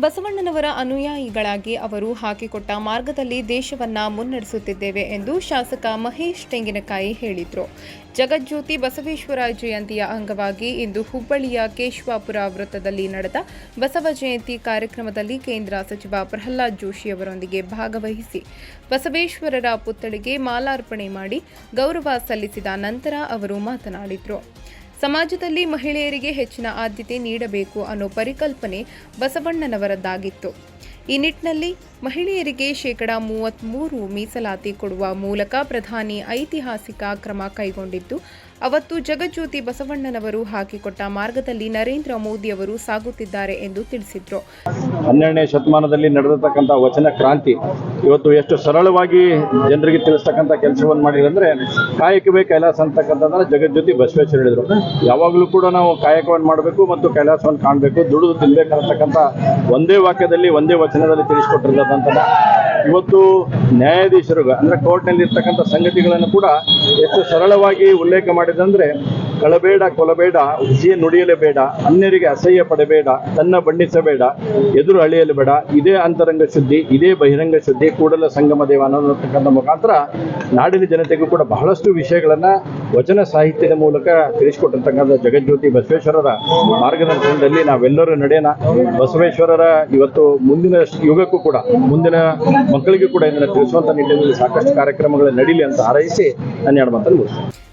ಬಸವಣ್ಣನವರ ಅನುಯಾಯಿಗಳಾಗಿ ಅವರು ಹಾಕಿಕೊಟ್ಟ ಮಾರ್ಗದಲ್ಲಿ ದೇಶವನ್ನ ಮುನ್ನಡೆಸುತ್ತಿದ್ದೇವೆ ಎಂದು ಶಾಸಕ ಮಹೇಶ್ ತೆಂಗಿನಕಾಯಿ ಹೇಳಿದರು. ಜಗಜ್ಯೋತಿ ಬಸವೇಶ್ವರ ಜಯಂತಿಯ ಅಂಗವಾಗಿ ಇಂದು ಹುಬ್ಬಳ್ಳಿಯ ಕೇಶವಾಪುರ ವೃತ್ತದಲ್ಲಿ ನಡೆದ ಬಸವ ಜಯಂತಿ ಕಾರ್ಯಕ್ರಮದಲ್ಲಿ ಕೇಂದ್ರ ಸಚಿವ ಪ್ರಹ್ಲಾದ್ ಜೋಶಿ ಅವರೊಂದಿಗೆ ಭಾಗವಹಿಸಿ ಬಸವೇಶ್ವರರ ಪುತ್ಥಳಿಗೆ ಮಾಲಾರ್ಪಣೆ ಮಾಡಿ ಗೌರವ ಸಲ್ಲಿಸಿದ ನಂತರ ಅವರು ಮಾತನಾಡಿದರು. ಸಮಾಜದಲ್ಲಿ ಮಹಿಳೆಯರಿಗೆ ಹೆಚ್ಚಿನ ಆದ್ಯತೆ ನೀಡಬೇಕು ಅನ್ನೋ ಪರಿಕಲ್ಪನೆ ಬಸವಣ್ಣನವರದ್ದಾಗಿತ್ತು. ಈ ನಿಟ್ಟಿನಲ್ಲಿ ಮಹಿಳೆಯರಿಗೆ ಶೇಕಡ ಮೂವತ್ತ್ಮೂರು ಮೀಸಲಾತಿ ಕೊಡುವ ಮೂಲಕ ಪ್ರಧಾನಿ ಐತಿಹಾಸಿಕ ಕ್ರಮ ಕೈಗೊಂಡಿದ್ದು ಅವತ್ತು ಜಗಜ್ಯೋತಿ ಬಸವಣ್ಣನವರು ಹಾಕಿಕೊಟ್ಟ ಮಾರ್ಗದಲ್ಲಿ ನರೇಂದ್ರ ಮೋದಿ ಅವರು ಸಾಗುತ್ತಿದ್ದಾರೆ ಎಂದು ತಿಳಿಸಿದರು. ಹನ್ನೆರಡನೇ ಶತಮಾನದಲ್ಲಿ ನಡೆದಿರ್ತಕ್ಕಂಥ ವಚನ ಕ್ರಾಂತಿ ಇವತ್ತು ಎಷ್ಟು ಸರಳವಾಗಿ ಜನರಿಗೆ ತಿಳಿಸ್ತಕ್ಕಂಥ ಕೆಲಸವನ್ನು ಮಾಡಿದ್ರು ಅಂದ್ರೆ ಕಾಯಕವೇ ಕೈಲಾಸ ಅಂತಕ್ಕಂಥದ್ದನ್ನ ಜಗಜ್ಯೋತಿ ಬಸವೇಶ್ವರ ಹೇಳಿದ್ರು. ಯಾವಾಗಲೂ ಕೂಡ ನಾವು ಕಾಯಕವನ್ನು ಮಾಡಬೇಕು ಮತ್ತು ಕೈಲಾಸವನ್ನು ಕಾಣಬೇಕು, ದುಡಿದು ತಿನ್ನಬೇಕಂತಕ್ಕಂಥ ಒಂದೇ ವಾಕ್ಯದಲ್ಲಿ, ಒಂದೇ ವಚನದಲ್ಲಿ ತಿಳಿಸ್ಕೊಟ್ಟಿರ್ತಕ್ಕಂಥದ್ದು ಇವತ್ತು ನ್ಯಾಯಾಧೀಶರು ಅಂದ್ರೆ ಕೋರ್ಟ್ನಲ್ಲಿ ಇರ್ತಕ್ಕಂಥ ಸಂಗತಿಗಳನ್ನು ಕೂಡ ಎಷ್ಟು ಸರಳವಾಗಿ ಉಲ್ಲೇಖ ಮಾಡಿದಂದ್ರೆ, ಕಳಬೇಡ ಕೊಲಬೇಡ ಹುಸಿಯ ನುಡಿಯಲೇಬೇಡ, ಅನ್ಯರಿಗೆ ಅಸಹ್ಯ ಪಡಬೇಡ, ತನ್ನ ಬಣ್ಣಿಸಬೇಡ, ಎದುರು ಅಳಿಯಲು ಬೇಡ ಇದೇ ಅಂತರಂಗ ಶುದ್ಧಿ, ಇದೇ ಬಹಿರಂಗ ಶುದ್ಧಿ, ಕೂಡಲ ಸಂಗಮ ದೇವ ಅನ್ನೋದಕ್ಕಂಥ ಮುಖಾಂತರ ನಾಡಿನ ಜನತೆಗೂ ಕೂಡ ಬಹಳಷ್ಟು ವಿಷಯಗಳನ್ನ ವಚನ ಸಾಹಿತ್ಯದ ಮೂಲಕ ತಿಳಿಸಿಕೊಟ್ಟಿರ್ತಕ್ಕಂಥ ಜಗಜ್ಯೋತಿ ಬಸವೇಶ್ವರರ ಮಾರ್ಗದರ್ಶನದಲ್ಲಿ ನಾವೆಲ್ಲರೂ ನಡೆಯೋಣ. ಬಸವೇಶ್ವರರ ಇವತ್ತು ಮುಂದಿನ ಯುಗಕ್ಕೂ ಕೂಡ, ಮುಂದಿನ ಮಕ್ಕಳಿಗೂ ಕೂಡ ಇದನ್ನು ತಿಳಿಸುವಂತ ನಿಟ್ಟಿನಲ್ಲಿ ಸಾಕಷ್ಟು ಕಾರ್ಯಕ್ರಮಗಳು ನಡೀಲಿ ಅಂತ ಹಾರೈಸಿ ಎರಡು ಮಾತನ್ನು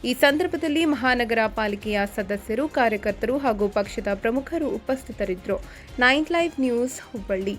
ಈ ಸಂದರ್ಭದಲ್ಲಿ ಮಹಾನಗರ ಪಾಲಿಕೆಯ ಸದಸ್ಯರು, ಕಾರ್ಯಕರ್ತರು ಹಾಗೂ ಪಕ್ಷದ ಪ್ರಮುಖರು ಉಪಸ್ಥಿತರಿದ್ದರು. Nine live news Hubballi.